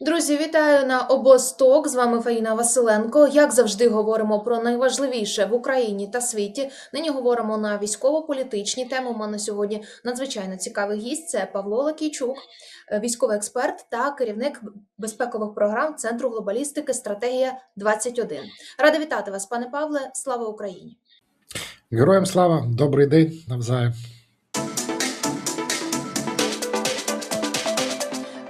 Друзі, вітаю на Обосток. З вами Фаїна Василенко. Як завжди, говоримо про найважливіше в Україні та світі. Нині говоримо на військово-політичні теми. У мене сьогодні надзвичайно цікавий гість. Це Павло Лакійчук, е, військовий експерт та керівник безпекових програм Центру глобалістики Стратегія 21 Рада вітати вас, пане Павле. Слава Україні! Героям слава, добрий день навзаєм.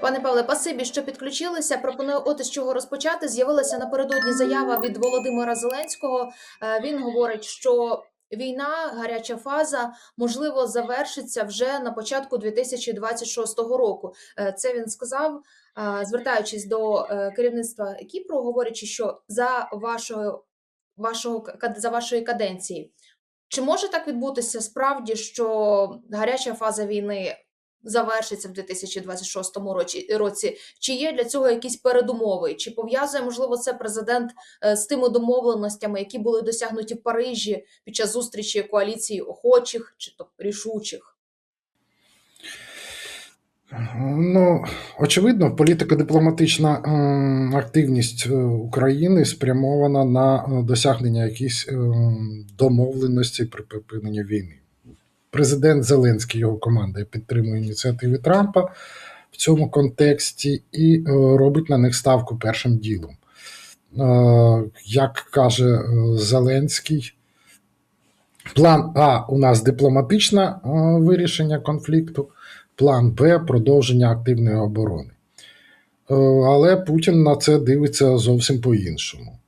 Пане Павле, пасибі, що підключилися. Пропоную от із чого розпочати. З'явилася напередодні заява від Володимира Зеленського. Е, Він говорить, що війна, гаряча фаза, можливо, завершиться вже на початку 2026 року. Е, Це він сказав, е, звертаючись до керівництва Кіпру, говорячи, що за вашого кад- за вашої каденції. Чи може так відбутися справді, що гаряча фаза війни завершиться в 2026 році, році? Чи є для цього якісь передумови? Чи пов'язує можливо це президент е, з тими домовленостями, які були досягнуті в Парижі під час зустрічі коаліції охочих чи то рішучих? Ну, очевидно, політико-дипломатична ем, активність е, України спрямована на е, досягнення якихось ем, домовленостей при припиненні війни. Президент Зеленський, його команда підтримує ініціативи Трампа в цьому контексті і е, робить на них ставку першим ділом. Е, Як каже е, Зеленський, план А у нас дипломатичне вирішення конфлікту. План Б продовження активної оборони. Але Путін на це дивиться зовсім по-іншому.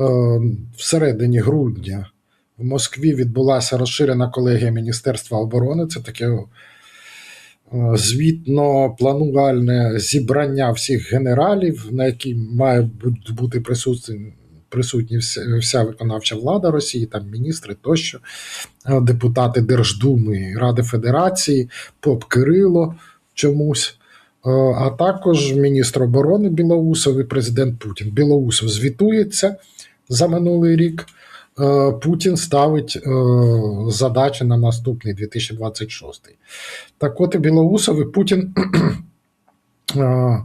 Е, Всередині грудня в Москві відбулася розширена колегія Міністерства оборони. Це таке е, звітно-планувальне зібрання всіх генералів, на якій має бути присутні, присутні вся, вся виконавча влада Росії, там міністри тощо, е, депутати Держдуми, Ради Федерації, Поп Кирило чомусь. Е, А також міністр оборони Білоусов і президент Путін. Білоусов звітується за минулий рік. Е, Путін ставить е, задачі на наступний 2026. Так от і Білоусов і Путін е,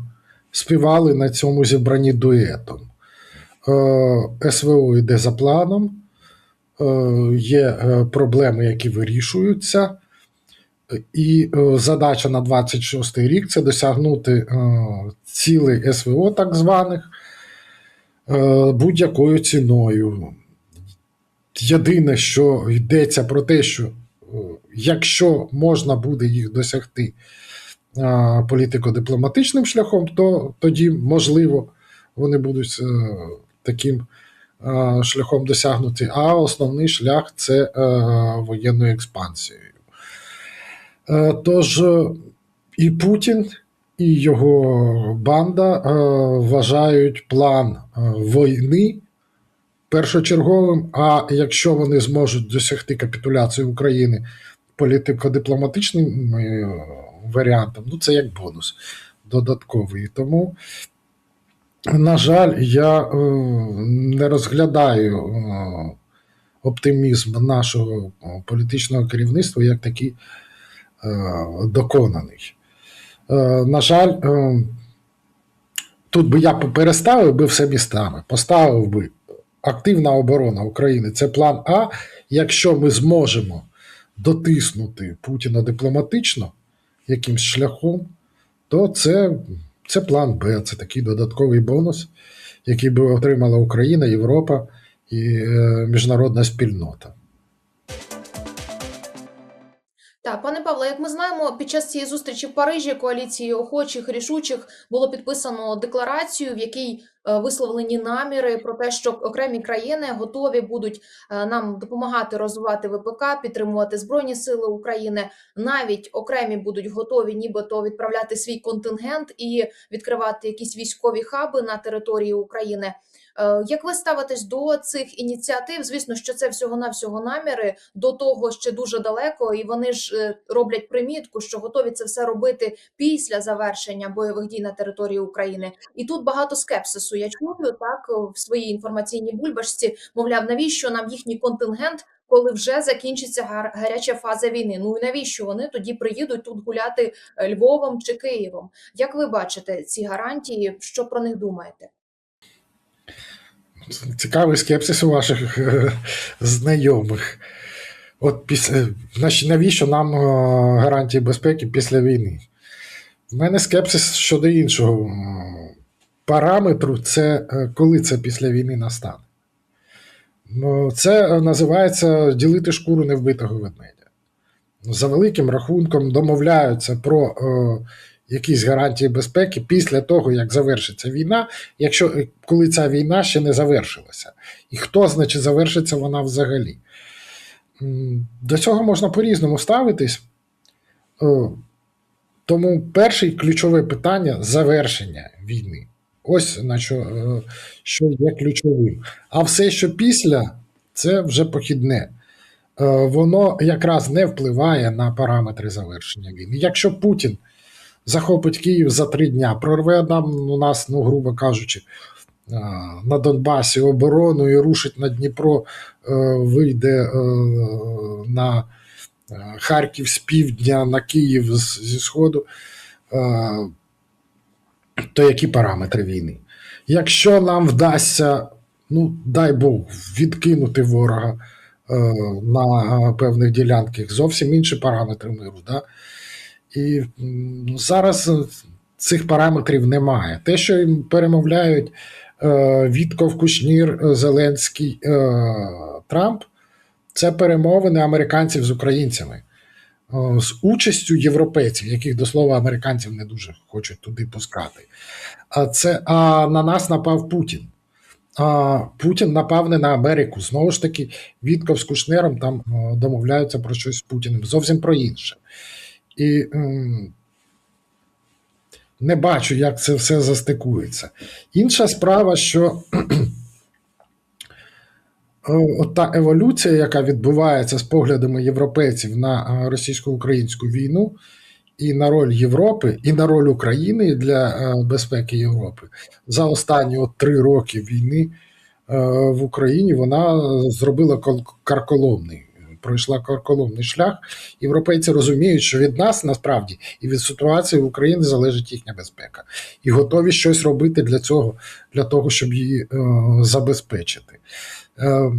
співали на цьому зібранні дуетом. СВО йде за планом, є проблеми, які вирішуються. І задача на 26 рік це досягнути цілей СВО, так званих, будь-якою ціною. Єдине, що йдеться про те, що е, якщо можна буде їх досягти е, політико-дипломатичним шляхом, то тоді, можливо, вони будуть е, таким шляхом досягнуті. А основний шлях це воєнною експансією. Тож і Путін, і його банда е, вважають план війни першочерговим. А якщо вони зможуть досягти капітуляції України політико-дипломатичним е, варіантом, ну це як бонус додатковий. Тому, на жаль, я е, не розглядаю е, оптимізм нашого політичного керівництва як такий доконаний. На жаль, тут би я переставив би все містами, поставив би активна оборона України. Це план А. Якщо ми зможемо дотиснути Путіна дипломатично якимсь шляхом, то це, це план Б, це такий додатковий бонус, який би отримала Україна, Європа і е, міжнародна спільнота. Так, пане Павло, як ми знаємо, під час цієї зустрічі в Парижі коаліції охочих рішучих було підписано декларацію, в якій висловлені наміри про те, що окремі країни готові будуть е, нам допомагати розвивати ВПК, підтримувати збройні сили України. Навіть окремі будуть готові, нібито відправляти свій контингент і відкривати якісь військові хаби на території України. Е, Як ви ставитесь до цих ініціатив? Звісно, що це всього навсього наміри до того ще дуже далеко, і вони ж е, роблять примітку, що готові це все робити після завершення бойових дій на території України. І тут багато скепсису. Я чую так в своїй інформаційній бульбашці. Мовляв, навіщо нам їхній контингент коли вже закінчиться гар- гаряча фаза війни. Ну і навіщо вони тоді приїдуть тут гуляти е, Львовом чи Києвом? Як ви бачите ці гарантії? Що про них думаєте? Цікавий скепсис у ваших е, знайомих. От після, навіщо нам е, гарантії безпеки після війни? В мене скепсис щодо іншого параметру це е, коли це після війни настане. Ну, Це називається ділити шкуру невбитого ведмедя. За великим рахунком домовляються про якісь гарантії безпеки після того, як завершиться війна, якщо е, коли ця війна ще не завершилася. І хто, значить, завершиться вона взагалі? До цього можна по-різному ставитись. Е, Тому перше ключове питання завершення війни. Ось на що, е, що є ключовим. А все, що після, це вже похідне. Воно якраз не впливає на параметри завершення війни. Якщо Путін захопить Київ за три дня, прорве нам у нас, ну, грубо кажучи, е, на Донбасі оборону і рушить на Дніпро, е, вийде е, на Харків з півдня, на Київ зі Сходу, то які параметри війни? Якщо нам вдасться, ну дай Бог, відкинути ворога на певних ділянках, зовсім інші параметри миру. Да? І зараз е, цих параметрів немає. Те, що їм перемовляють е, Вітков, Кушнір, е, Зеленський, Трамп, це перемовини американців з українцями. З участю європейців, яких до слова американців не дуже хочуть туди пускати. А це а на нас напав Путін. А Путін напав не на Америку. Знову ж таки, Вітков з Кушнером там домовляються про щось з Путіним, зовсім про інше. І м, не бачу, як це все застикується. Інша справа, що е, от та еволюція, яка відбувається з поглядами європейців на е, російсько-українську війну, і на роль Європи, і на роль України для е, безпеки Європи за останні от три роки війни в Україні вона зробила кол- карколомний. Пройшла карколомний шлях. Європейці розуміють, що від нас насправді і від ситуації в Україні залежить їхня безпека, і готові щось робити для цього, для того, щоб її е, забезпечити. Е,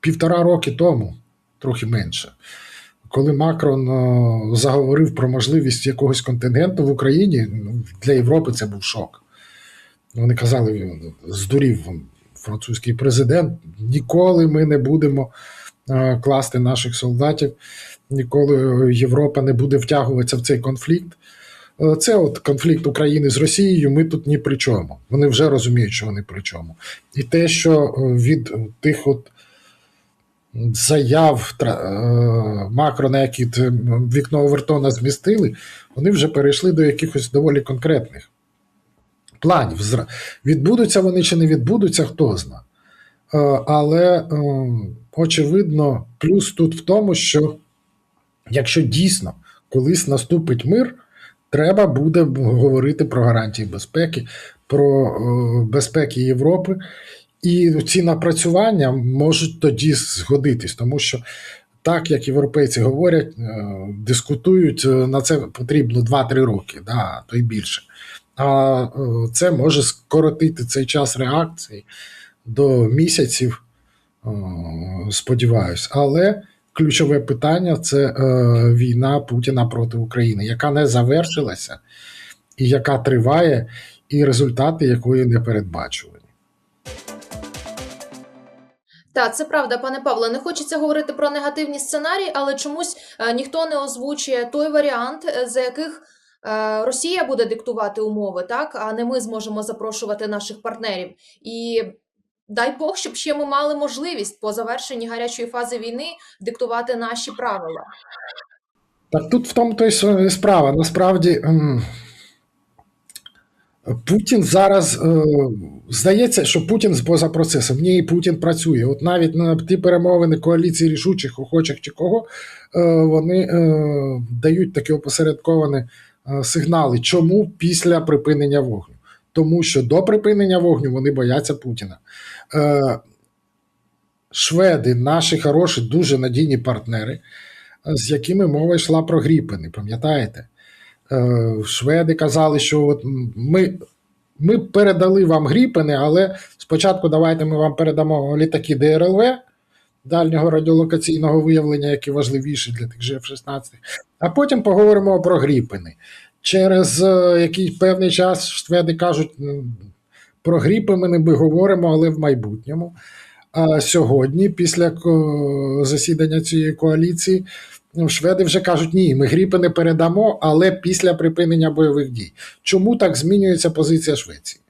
півтора роки тому, трохи менше, коли Макрон е, заговорив про можливість якогось контингенту в Україні, ну, для Європи це був шок. Вони казали, здурів французький президент, ніколи ми не будемо класти наших солдатів, ніколи Європа не буде втягуватися в цей конфлікт. Е, Це от конфлікт України з Росією, ми тут ні при чому. Вони вже розуміють, що вони при чому. І те, що е, від тих от заяв е, Макрона, які вікно Овертона змістили, вони вже перейшли до якихось доволі конкретних планів. Відбудуться вони чи не відбудуться, хто зна. Е, Але е, очевидно, плюс тут в тому, що якщо дійсно колись наступить мир, треба буде говорити про гарантії безпеки, про е, безпеки Європи. І ці напрацювання можуть тоді згодитись, тому що так як європейці говорять, дискутують, на це потрібно 2-3 роки, да, то й більше. А це може скоротити цей час реакції до місяців, сподіваюсь. Але ключове питання це е, війна Путіна проти України, яка не завершилася, і яка триває, і результати якої не передбачувані. Так, це правда, пане Павло. Не хочеться говорити про негативні сценарії, але чомусь е, ніхто не озвучує той варіант, е, за яких Росія буде диктувати умови, так а не ми зможемо запрошувати наших партнерів. І дай Бог, щоб ще ми мали можливість по завершенні гарячої фази війни диктувати наші правила. Так тут в тому то й справа. Насправді ем, Путін зараз е, здається, що Путін поза процесом. Ні, Путін працює. От навіть на ті перемовини коаліції рішучих, охочих чи кого, е, вони е, дають такі опосередковані сигнали. Чому після припинення вогню? Тому що до припинення вогню вони бояться Путіна. Е, шведи, наші хороші, дуже надійні партнери, з якими мова йшла про Гріпини, пам'ятаєте? Е, Шведи казали, що от ми, ми передали вам Гріпини, але спочатку давайте ми вам передамо літаки ДРЛВ дальнього радіолокаційного виявлення, які важливіші для тих же F-16, а потім поговоримо про Гріпини. Через е, якийсь певний час шведи кажуть, про Гріпини ми говоримо, але в майбутньому. А сьогодні, після засідання цієї коаліції, шведи вже кажуть, ні, ми гріпи не передамо, але після припинення бойових дій. Чому так змінюється позиція Швеції?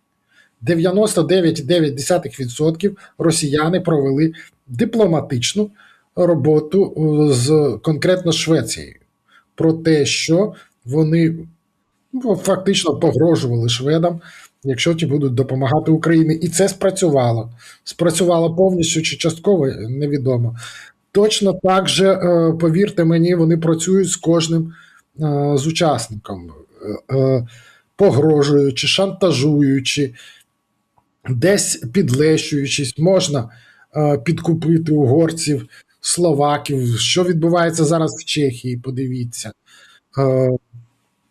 99,9% росіяни провели дипломатичну роботу з конкретно Швецією про те, що вони фактично погрожували шведам, якщо ті будуть допомагати Україні. І це спрацювало. Спрацювало повністю чи частково, невідомо. Точно так же, е, повірте мені, вони працюють з кожним е, з учасником, е, погрожуючи, шантажуючи, десь підлещуючись, можна підкупити угорців, словаків. Що відбувається зараз в Чехії? Подивіться.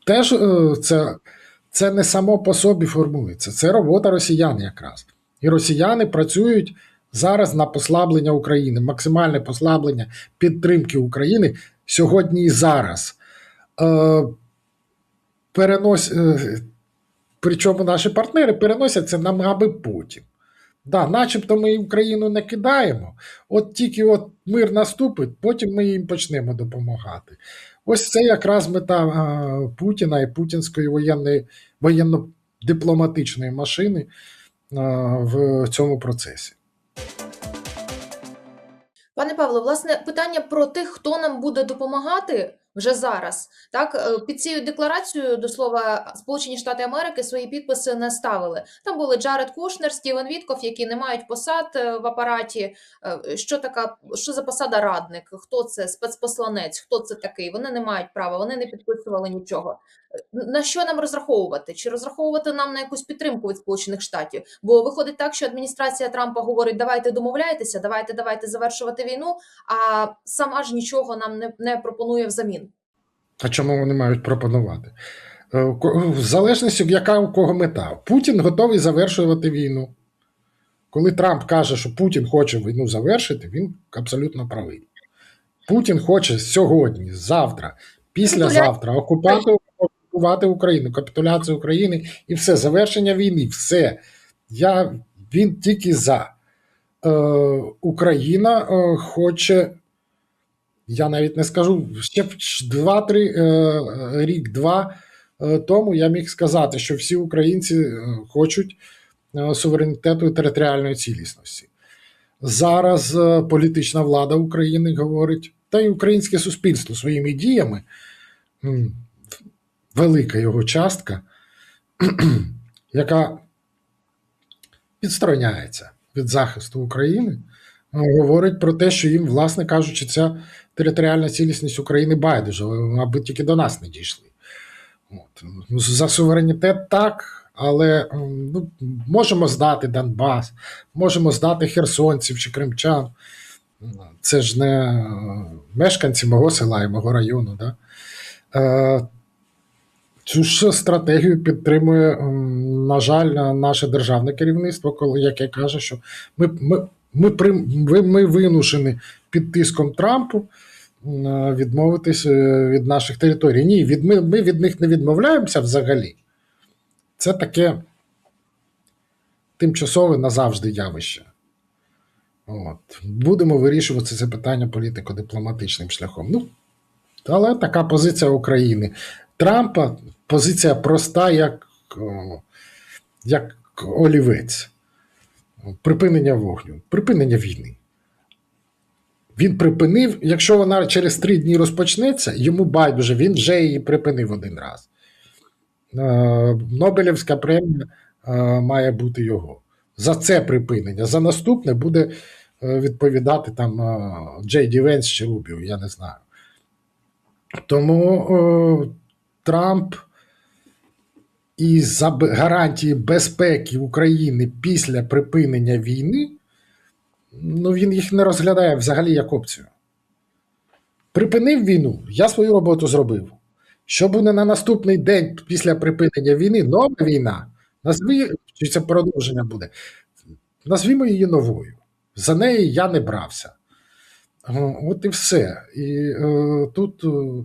Теж е, це, це не само по собі формується, це робота росіян якраз. І росіяни працюють зараз на послаблення України, максимальне послаблення підтримки України сьогодні і зараз. Е, перенос, е, причому наші партнери переносять це на аби потім. Да, начебто ми Україну не кидаємо, от тільки от мир наступить, потім ми їм почнемо допомагати. Ось це якраз мета Путіна і путінської воєнної воєнно-дипломатичної машини в цьому процесі. Пане Павло, власне, питання про тих, хто нам буде допомагати вже зараз. Так, е, під цією декларацією, до слова, Сполучені Штати Америки свої підписи не ставили. Там були Джаред Кушнер, Стівен Вітков, які не мають посад е, в апараті. Е, Що така, що за посада радник? Хто це спецпосланець? Хто це такий? Вони не мають права, вони не підписували нічого. На що нам розраховувати? Чи розраховувати нам на якусь підтримку від Сполучених Штатів? Бо виходить так, що адміністрація Трампа говорить: давайте домовляйтеся, давайте, давайте завершувати війну. А сама ж нічого нам не, не пропонує взамін. А чому вони мають пропонувати? Е, В залежності, яка у кого мета. Путін готовий завершувати війну. Коли Трамп каже, що Путін хоче війну завершити, він абсолютно правий. Путін хоче сьогодні, завтра, післязавтра окупати, окупувати Україну, капітуляцію України і все, завершення війни, все. Я, він тільки за. Е, Україна е, хоче, я навіть не скажу, ще б ч- два-три е, рік-два е, тому я міг сказати, що всі українці е, хочуть е, суверенітету і територіальної цілісності. Зараз е, політична влада України говорить, та й українське суспільство своїми діями, велика його частка, яка відстороняється від захисту України, е, говорить про те, що їм, власне кажучи, ця територіальна цілісність України байдуже, аби тільки до нас не дійшли. От. Ну, За суверенітет так, але ну, можемо здати Донбас, можемо здати херсонців чи кримчан. Це ж не е, мешканці мого села і мого району. Да? Е, Цю ж стратегію підтримує, на жаль, наше державне керівництво, коли яке каже, що ми, ми, ми, ви- ми вимушені під тиском Трампу відмовитись е, від наших територій. Ні, від, ми, ми від них не відмовляємося взагалі. Це таке тимчасове назавжди явище. От. Будемо вирішувати це питання політико-дипломатичним шляхом. Ну, але така позиція України. Трампа позиція проста, як, як олівець. Припинення вогню, припинення війни. Він припинив, якщо вона через три дні розпочнеться, йому байдуже, він вже її припинив один раз. Е, Нобелівська премія е, має бути його. За це припинення. За наступне буде е, відповідати там Джей Ді Венс чи Рубіо, я не знаю. Тому Трамп і за гарантії безпеки України після припинення війни ну, він їх не розглядає взагалі як опцію. Припинив війну, я свою роботу зробив. Що буде на наступний день після припинення війни? Нова війна. Назви, чи це продовження буде? Назвімо її новою. За неї я не брався. От і все. І е, тут, е,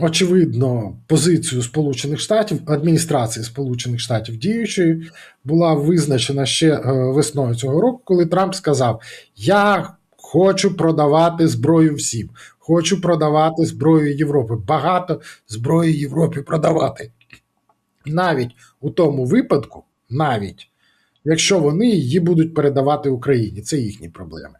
очевидно, позицію Сполучених Штатів, адміністрації Сполучених Штатів діючої була визначена ще е, весною цього року, коли Трамп сказав: Я хочу продавати зброю всім, хочу продавати зброю Європи. Багато зброї Європі продавати. Навіть у тому випадку, навіть якщо вони її будуть передавати Україні, це їхні проблеми.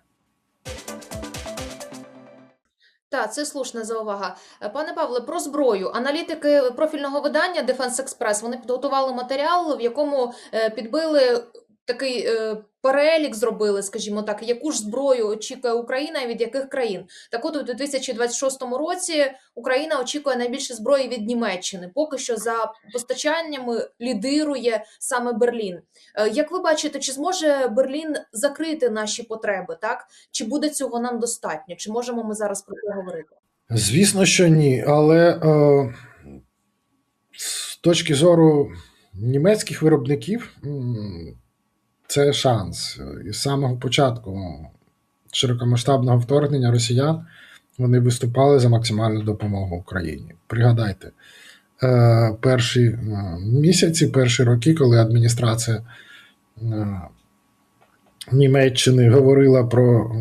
Так, це слушна заувага. Е, Пане Павле, про зброю. Аналітики профільного видання Defense Express вони підготували матеріал, в якому е, підбили такий е, перелік, зробили, скажімо так, яку ж зброю очікує Україна і від яких країн. Так от у 2026 році Україна очікує найбільше зброї від Німеччини. Поки що за постачаннями лідирує саме Берлін. Е, Як ви бачите, чи зможе Берлін закрити наші потреби? Так чи буде цього нам достатньо? Чи можемо ми зараз про це говорити? Звісно, що ні, але е, з точки зору німецьких виробників це шанс. І з самого початку широкомасштабного вторгнення росіян вони виступали за максимальну допомогу Україні. Пригадайте, е, перші е, місяці, перші роки, коли адміністрація е, Німеччини говорила про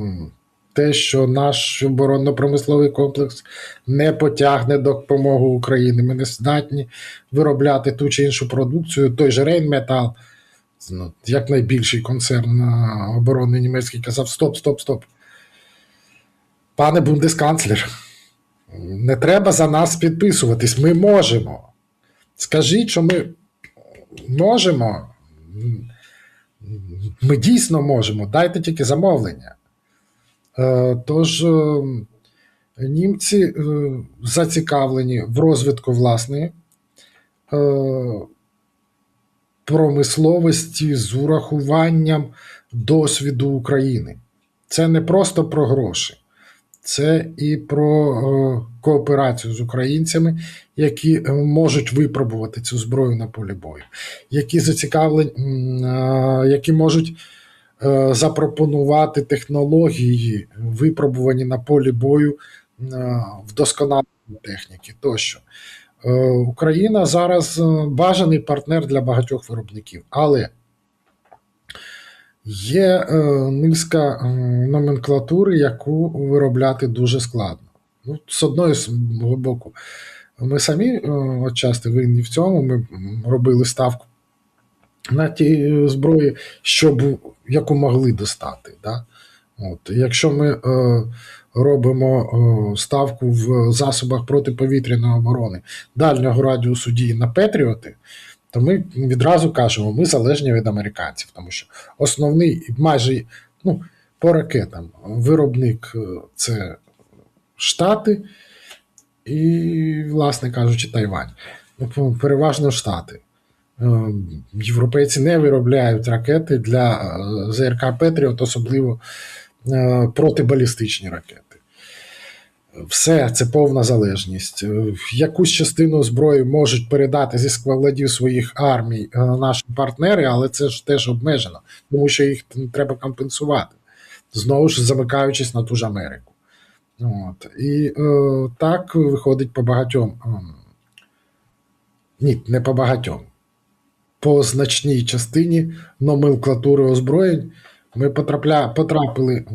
те, що наш оборонно-промисловий комплекс не потягне допомогу Україні. Ми не здатні виробляти ту чи іншу продукцію. Той же Рейнметал, ну, як найбільший концерн а, оборонний німецький, казав: Стоп, стоп, стоп. Пане бундесканцлер, не треба за нас підписуватись. Ми можемо. Скажіть, що ми можемо. Ми дійсно можемо. Дайте тільки замовлення. Е, Тож е, німці е, зацікавлені в розвитку власної промисловості з урахуванням досвіду України. Це не просто про гроші, це і про е, кооперацію з українцями, які е, можуть випробувати цю зброю на полі бою, які зацікавлені, е, які можуть запропонувати технології, випробувані на полі бою вдосконаленні техніки тощо. Е, Україна зараз е, бажаний партнер для багатьох виробників, але є е, низка номенклатури, яку виробляти дуже складно. Ну, з одної з боку, ми самі е, отчасти винні в цьому. Ми робили ставку на ті зброї, щоб яку могли достати. Да? От, якщо ми е, робимо ставку в засобах протиповітряної оборони дальнього радіусу дії на Петріоти, то ми відразу кажемо, ми залежні від американців, тому що основний майже ну, по ракетам виробник е, це Штати і, власне кажучи, Тайвань. Ну, переважно Штати. Е, Європейці не виробляють ракети для е, ЗРК Петріот, особливо протибалістичні ракети. Все це повна залежність. Е, Якусь частину зброї можуть передати зі складів своїх армій е, наші партнери, але це ж теж обмежено, тому що їх треба компенсувати, знову ж замикаючись на ту ж Америку. От. І е, так виходить по багатьом. ем, Ні, не по багатьом. По значній частині номенклатури озброєнь ми потрапля, потрапили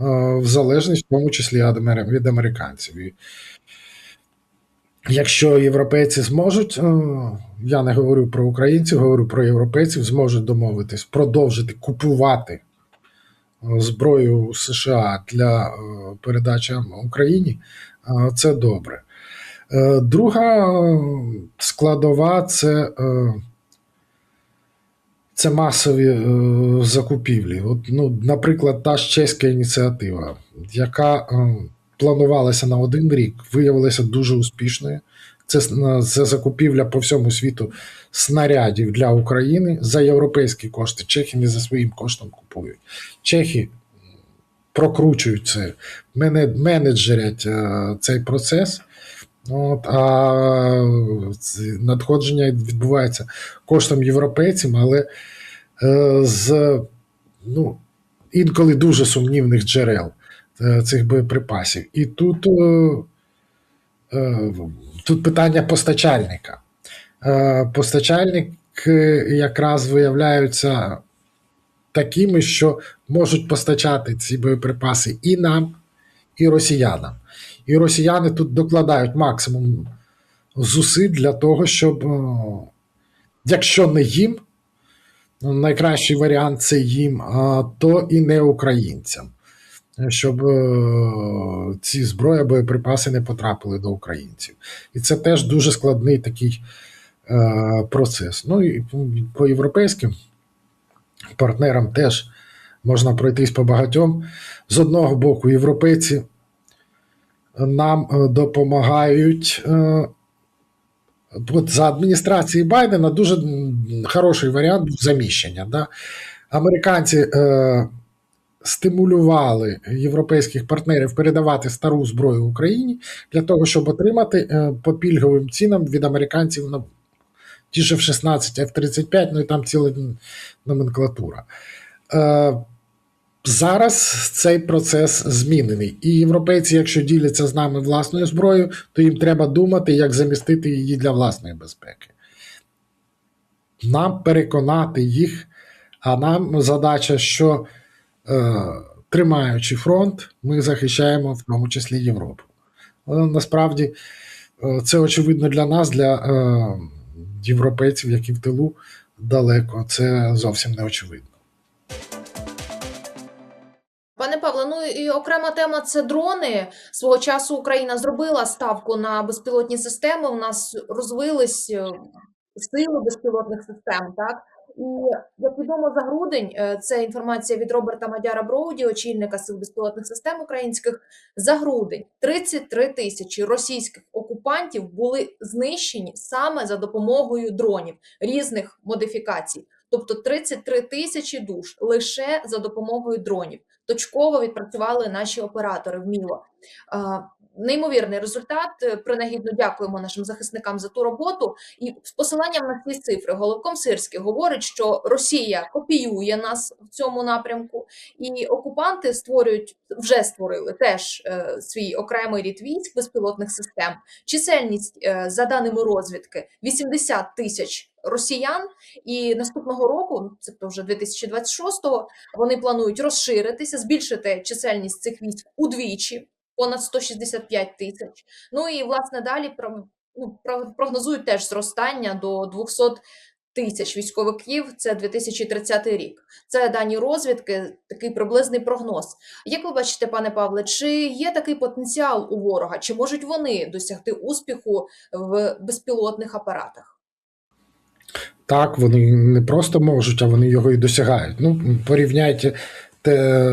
в залежність, в тому числі від американців. І якщо європейці зможуть, е, я не говорю про українців, говорю про європейців, зможуть домовитись, продовжити купувати е, зброю США для е, передачі Україні, це добре. Друга складова це, це масові е, закупівлі. От, ну, наприклад, та ж чеська ініціатива, яка е, планувалася на один рік, виявилася дуже успішною. Це, це закупівля по всьому світу снарядів для України за європейські кошти. Чехи не за своїм коштом купують. Чехи прокручують це, мене- менеджерять е, цей процес. От, а надходження відбувається коштом європейців, але е, з ну, інколи дуже сумнівних джерел е, цих боєприпасів. І тут, е, тут питання постачальника. Постачальник якраз виявляються такими, що можуть постачати ці боєприпаси і нам, і росіянам. І росіяни тут докладають максимум зусиль для того, щоб, е, якщо не їм, ну, найкращий варіант це їм, то і не українцям, щоб е, ці зброї, боєприпаси не потрапили до українців. І це теж дуже складний такий е, процес. Ну і по європейським партнерам теж можна пройтись по багатьом. З одного боку, європейці нам е, допомагають. е, От за адміністрації Байдена дуже хороший варіант заміщення. Да? Американці е, стимулювали європейських партнерів передавати стару зброю Україні для того, щоб отримати е, по пільговим цінам від американців на ті ж F-16, F-35, ну і там ціла номенклатура. Е, Зараз цей процес змінений. І європейці, якщо діляться з нами власною зброєю, то їм треба думати, як замістити її для власної безпеки. Нам переконати їх, а нам задача, що е, тримаючи фронт, ми захищаємо в тому числі Європу. Але насправді е, це очевидно для нас, для е, європейців, які в тилу далеко. Це зовсім не очевидно. Окрема тема це дрони. Свого часу Україна зробила ставку на безпілотні системи. У нас розвились е, сили безпілотних систем. Так і як відомо за грудень, е, це інформація від Роберта Мадяра Броуді, очільника сил безпілотних систем українських. За грудень 33 тисячі російських окупантів були знищені саме за допомогою дронів різних модифікацій. Тобто 33 тисячі душ лише за допомогою дронів. Точково відпрацювали наші оператори вміло. Неймовірний результат. Е, Принагідно дякуємо нашим захисникам за ту роботу. І з посиланням на ці цифри головком Сирський говорить, що Росія копіює нас в цьому напрямку, і окупанти створюють вже створили теж е, свій окремий рід військ безпілотних систем. Чисельність е, за даними розвідки 80 тисяч росіян. І наступного року, ну, це вже 2026-го, вони планують розширитися, збільшити чисельність цих військ удвічі, понад 165 тисяч. Ну і власне далі ну, прогнозують теж зростання до 200 тисяч військовиків. Це 2030 рік. Це дані розвідки, такий приблизний прогноз. Як ви бачите, пане Павле, чи є такий потенціал у ворога? Чи можуть вони досягти успіху в безпілотних апаратах? Так, вони не просто можуть, а вони його і досягають. Ну, порівняйте те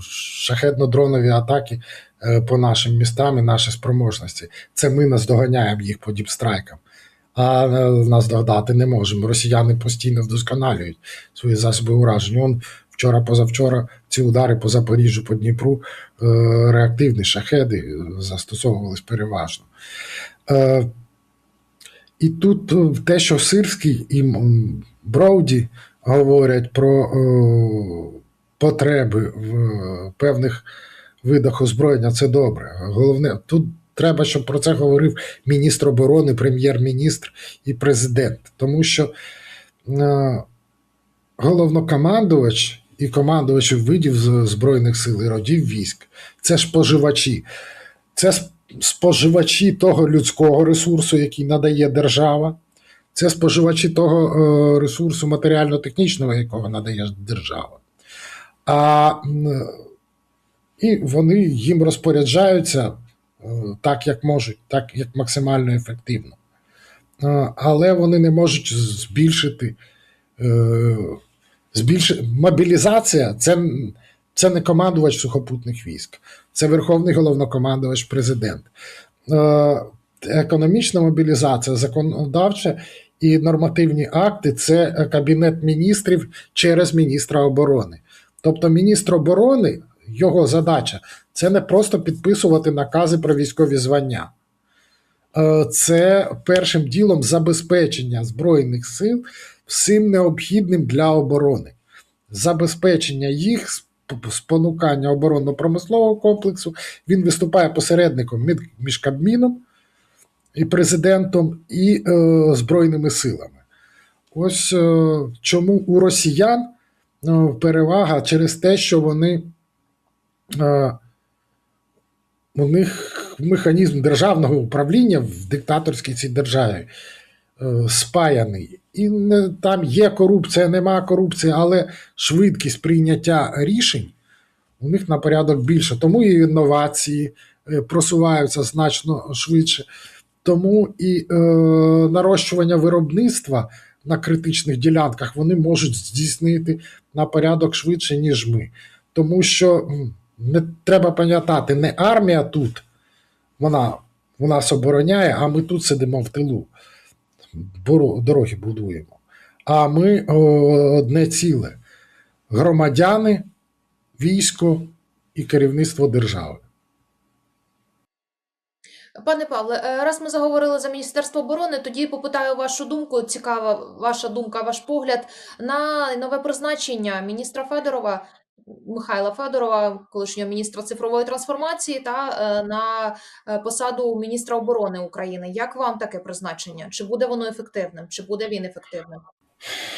шахетно-дронові атаки е, по нашим містам і наші спроможності. Це ми наздоганяємо їх по діпстрайкам. А е, наздогнати не можемо. Росіяни постійно вдосконалюють свої засоби ураження. Он вчора, позавчора ці удари по Запоріжжю, по Дніпру, е, реактивні шахеди застосовувались переважно. І тут те, що Сирський і Броуді говорять про потреби в е, певних видах озброєння, це добре. Головне, тут треба, щоб про це говорив міністр оборони, прем'єр-міністр і президент. Тому що е, головнокомандувач і командувачі видів Збройних сил і родів військ це споживачі. Це споживачі того людського ресурсу, який надає держава, це споживачі того е, ресурсу матеріально-технічного, якого надає держава. А, і вони їм розпоряджаються е, так, як можуть, так як максимально ефективно. Е, Але вони не можуть збільшити. е, збільшити мобілізація це, це не командувач сухопутних військ, це верховний головнокомандувач президент. Економічна мобілізація, законодавча і нормативні акти це кабінет міністрів через міністра оборони. Тобто, міністр оборони, його задача це не просто підписувати накази про військові звання. Е, Це першим ділом забезпечення Збройних сил всім необхідним для оборони, забезпечення їх спонукання оборонно-промислового комплексу. Він виступає посередником між Кабміном і президентом і е, Збройними силами. Ось е, чому у росіян перевага через те, що вони. Е, у них механізм державного управління в диктаторській цій державі е, спаяний. І не, там є корупція, нема корупції, але швидкість прийняття рішень у них на порядок більше. Тому і інновації е, просуваються значно швидше. Тому і е, нарощування виробництва на критичних ділянках вони можуть здійснити на порядок швидше, ніж ми. Тому що не треба пам'ятати, не армія тут, вона у нас обороняє, а ми тут сидимо в тилу, дороги будуємо. А ми одне ціле: громадяни, військо і керівництво держави. Пане Павле, е, раз ми заговорили за Міністерство оборони, тоді попитаю вашу думку. Цікава ваша думка, ваш погляд на нове призначення міністра Федорова. Михайла Федорова, колишнього міністра цифрової трансформації, та е, на е, посаду міністра оборони України. Як вам таке призначення? Чи буде воно ефективним? Чи буде він ефективним?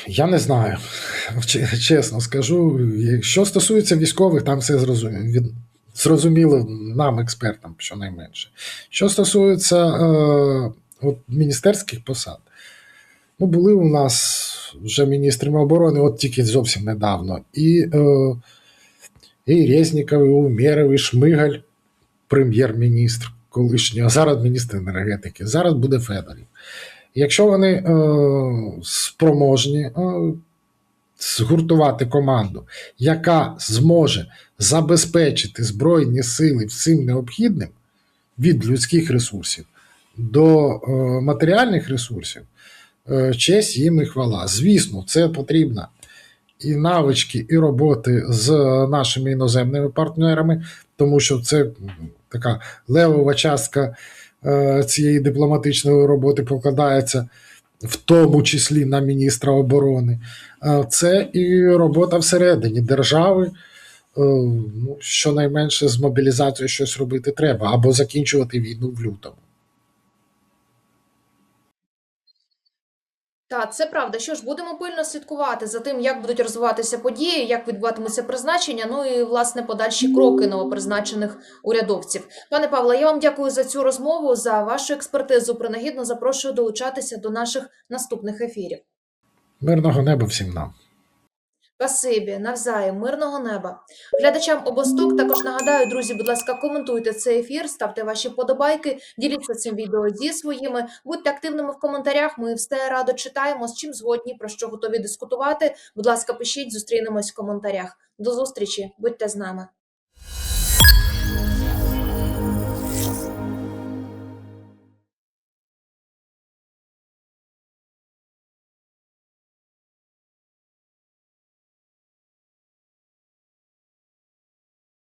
Я не знаю, чесно скажу. Що стосується військових, там все зрозуміло. Зрозуміло нам, експертам, щонайменше. Що стосується е, от, міністерських посад, ну, були у нас вже міністрами оборони, от тільки зовсім недавно. І, е, і Резніков, і Умєров, і Шмигаль, прем'єр-міністр колишній, а зараз міністр енергетики. Зараз буде Федорів. Якщо вони е, спроможні е, згуртувати команду, яка зможе забезпечити Збройні сили всім необхідним від людських ресурсів до е, матеріальних ресурсів, е, честь їм і хвала. Звісно, це потрібно і навички, і роботи з нашими іноземними партнерами, тому що це така левова частка е, цієї дипломатичної роботи покладається в тому числі на міністра оборони. Е, Це і робота всередині держави. Е, Ну, щонайменше з мобілізацією щось робити треба, або закінчувати війну в лютому. Так, це правда. Що ж, будемо пильно слідкувати за тим, як будуть розвиватися події, як відбуватимуться призначення, ну і власне подальші кроки новопризначених урядовців. Пане Павле, я вам дякую за цю розмову, за вашу експертизу. Принагідно запрошую долучатися до наших наступних ефірів. Мирного неба всім нам. Спасибі, навзаєм, мирного неба. Глядачам обосток також нагадаю, друзі, будь ласка, коментуйте цей ефір, ставте ваші подобайки, діліться цим відео зі своїми, будьте активними в коментарях. Ми все радо читаємо, з чим згодні, про що готові дискутувати. Будь ласка, пишіть, зустрінемось в коментарях. До зустрічі, будьте з нами.